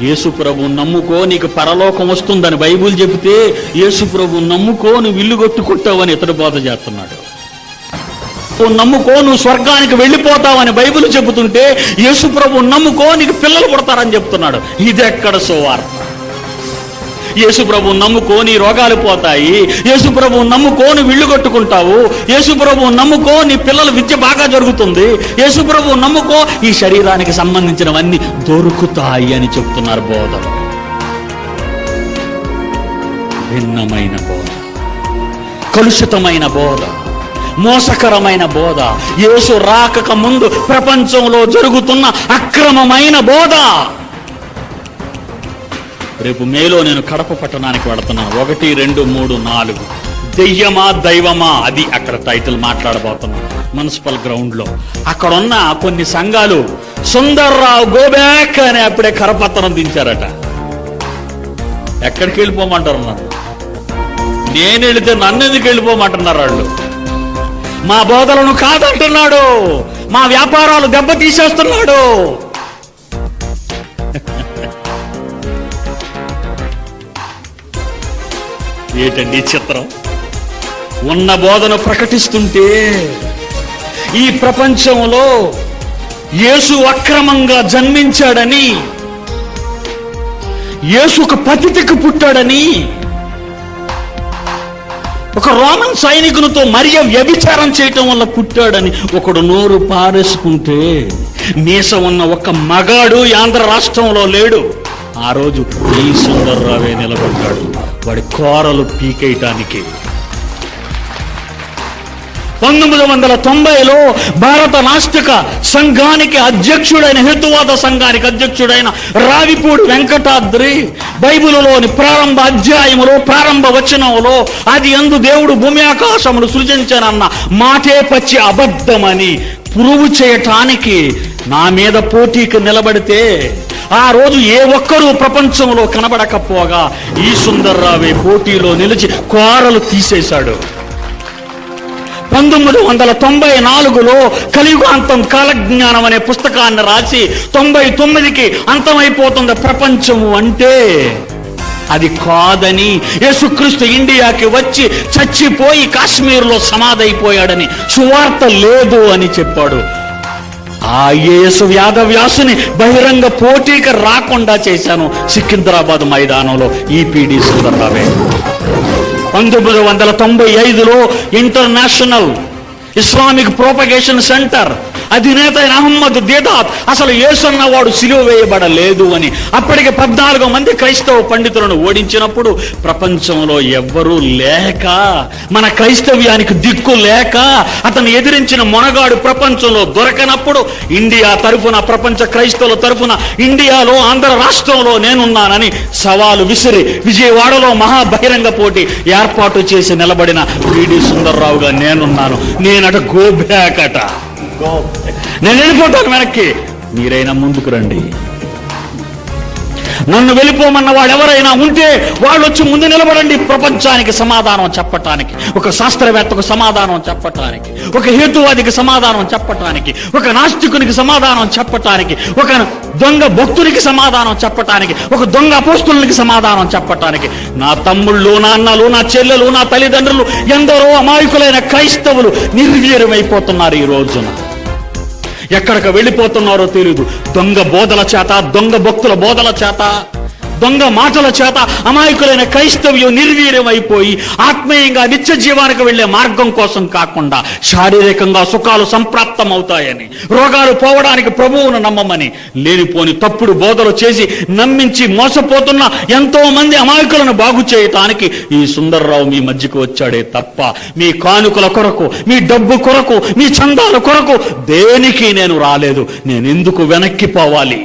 యేసు ప్రభు నమ్ముకో నీకు పరలోకం వస్తుందని బైబుల్ చెబితే యేసు ప్రభు నమ్ముకో నువ్వు ఇల్లు కొట్టుకుంటావని ఇతడు బోధ చేస్తున్నాడు. నమ్ముకో నువ్వు స్వర్గానికి వెళ్ళిపోతావని బైబిల్ చెబుతుంటే యేసు ప్రభు నమ్ముకో నీకు పిల్లలు పుడతారని చెప్తున్నాడు ఇదెక్కడ ఎక్కడ సువార్త? యేసు ప్రభు రోగాలు పోతాయి. యేసు నమ్ముకోని విళ్ళు నువ్వు కట్టుకుంటావు. యేసు ప్రభు నమ్ముకో నీ పిల్లల విద్య బాగా జరుగుతుంది. యేసుప్రభు నమ్ముకో ఈ శరీరానికి సంబంధించినవన్నీ దొరుకుతాయి అని చెప్తున్నారు బోధలు. భిన్నమైన బోధ. కలుషితమైన బోధ. మోసకరమైన బోధ. యేసు రాకక ముందు ప్రపంచంలో జరుగుతున్న అక్రమమైన బోధ. రేపు మేలో నేను కడప పట్టణానికి వెళుతున్నాను ఒకటి రెండు మూడు నాలుగు. దెయ్యమా దైవమా? అది అక్కడ టైటిల్ మాట్లాడబోతున్నాను మున్సిపల్ గ్రౌండ్లో కొన్ని సంఘాలు సుందర్రావు గోబ్యాక్ అని అప్పుడే కరపత్రం దించారట. ఎక్కడికి వెళ్ళిపోమంటారు నన్ను నేను వెళితే నన్ను ఎందుకు వెళ్ళిపోమంటున్నారు వాళ్ళు? మా బోధలను కాదంటున్నాడు. మా వ్యాపారాలు దెబ్బ తీసేస్తున్నాడు ఏటండి చిత్రం? ఉన్న బోధను ప్రకటిస్తుంటే ఈ ప్రపంచంలో యేసు అక్రమంగా జన్మించాడని యేసు ఒక పతితికి పుట్టాడని ఒక రోమన్ సైనికునితో మరియ వ్యభిచారం చేయటం వల్ల పుట్టాడని ఒకడు నోరు పారేసుకుంటే మీస ఉన్న ఒక మగాడు ఆంధ్ర రాష్ట్రంలో లేడు. ఆ రోజు ఈ సుందర్రావే నిలబడ్డాడు. వాడి కోరలు పీకేయటానికి. పంతొమ్మిది వందల తొంభైలో భారత నాస్తిక సంఘానికి అధ్యక్షుడైన హేతువాద సంఘానికి అధ్యక్షుడైన రావిపూడి వెంకటాద్రి బైబిలులోని ప్రారంభ అధ్యాయములో ప్రారంభ వచనంలో అది ఎందు దేవుడు భూమి ఆకాశములు సృజించానన్న మాటే పచ్చి అబద్ధమని పురుగు చేయటానికి నా మీద పోటీకి నిలబడితే ఆ రోజు ఏ ఒక్కరూ ప్రపంచంలో కనబడకపోగా ఈ సుందర్రావే పోటీలో నిలిచి కోరలు తీసేశాడు. పంతొమ్మిది వందల తొంభై నాలుగులో కలియుగాంతం కాలజ్ఞానం అనే పుస్తకాన్ని రాసి తొంభై తొమ్మిదికి అంతమైపోతుంది ప్రపంచము అంటే అది కాదని యేసుక్రీస్తు ఇండియాకి వచ్చి చచ్చిపోయి కాశ్మీర్లో సమాధైపోయాడని సువార్త లేదు అని చెప్పాడు. ఆ యేసు వ్యాధవ్యాసుని బహిరంగ పోటీకి రాకుండా చేశాను సికింద్రాబాద్ మైదానంలో ఈపీడి సుందర్రావే పంతొమ్మిది వందల తొంభై ఐదులో ఇంటర్నేషనల్ ఇస్లామిక్ ప్రోపగేషన్ సెంటర్ అధినేత అయిన అహమ్మద్ దీదాత్ అసలు యేసన్న సిలువ వేయబడలేదు అని. అప్పటికి పద్నాలుగు మంది క్రైస్తవ పండితులను ఓడించినప్పుడు ప్రపంచంలో ఎవ్వరూ లేక మన క్రైస్తవ్యానికి దిక్కు లేక అతను ఎదిరించిన మొనగాడు ప్రపంచంలో దొరకనప్పుడు ఇండియా తరఫున ప్రపంచ క్రైస్తవుల తరఫున ఇండియాలో ఆంధ్ర రాష్ట్రంలో నేనున్నానని సవాలు విసిరి విజయవాడలో మహా బహిరంగ పోటీ ఏర్పాటు చేసి నిలబడిన విడి సుందర్రావుగా నేనున్నాను. నేను నేనట గోబ్యాకట. నేను వెళ్ళిపోతాను వెనక్కి. మీరైనా ముందుకు రండి. నన్ను వెళ్ళిపోమన్న వాడు ఎవరైనా ఉంటే వాళ్ళు వచ్చి ముందు నిలబడండి ప్రపంచానికి సమాధానం చెప్పటానికి. ఒక శాస్త్రవేత్తకు సమాధానం చెప్పటానికి. ఒక హేతువాదికి సమాధానం చెప్పటానికి. ఒక నాస్తికునికి సమాధానం చెప్పటానికి. ఒక దొంగ భక్తునికి సమాధానం చెప్పటానికి. ఒక దొంగ అపోస్తులకి సమాధానం చెప్పటానికి. నా తమ్ముళ్ళు నా అన్నలు నా చెల్లెలు నా తల్లిదండ్రులు ఎందరో అమాయకులైన క్రైస్తవులు నిర్వీర్యమైపోతున్నారు ఈ రోజున. ఎక్కడికి వెళ్ళిపోతున్నారో తెలియదు దొంగ బోధల చేత దొంగ భక్తుల బోధల చేత దొంగ మాటల చేత అమాయకులైన క్రైస్తవ్యం నిర్వీర్యం అయిపోయి ఆత్మీయంగా నిత్య జీవానికి వెళ్ళే మార్గం కోసం కాకుండా శారీరకంగా సుఖాలు సంప్రాప్తం అవుతాయని రోగాలు పోవడానికి ప్రభువును నమ్మమని లేనిపోని తప్పుడు బోధలు చేసి నమ్మించి మోసపోతున్న ఎంతో మంది అమాయకులను బాగు చేయటానికి ఈ సుందర్రావు మీ మధ్యకు వచ్చాడే తప్ప మీ కానుకల కొరకు మీ డబ్బు కొరకు మీ చందాల కొరకు దేనికి నేను రాలేదు. నేను ఎందుకు వెనక్కి పోవాలి?